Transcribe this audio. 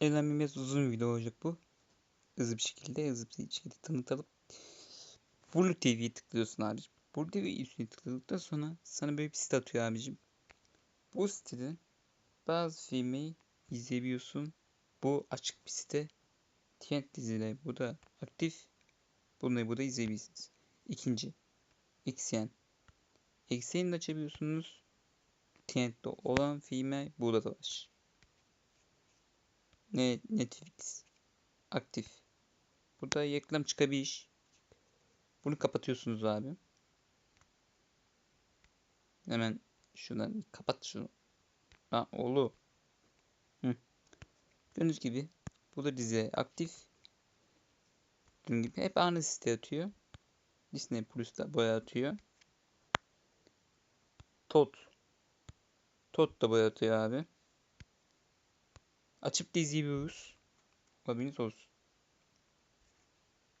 Eğlenmemiz uzun bir video olacak bu. Hızlı bir şekilde, hızlı bir şekilde tanıtalım. Blue TV'ye tıklıyorsun abicim. Blue TV üstüne tıkladıktan sonra sana böyle bir site atıyor abicim. Bu sitede bazı filmi izleyebiliyorsun. Bu açık bir site. TNT dizileri bu da aktif. Bunları burada izleyebilirsiniz. İkinci. XN. XN'i açabiliyorsunuz. TNT'de olan filme burada da var. Ne Netflix aktif. Burada reklam çıkabilir. Bunu kapatıyorsunuz abi. Hemen şuradan kapat şunu. Ha oğlu. Hı. Gördüğünüz gibi burada dizi aktif. Dediğim gibi hep aynı site atıyor. Disney Plus'ta boya atıyor. Tot. Tot da boya atıyor abi. Açıp da izleyebiliyoruz. Haberiniz olsun.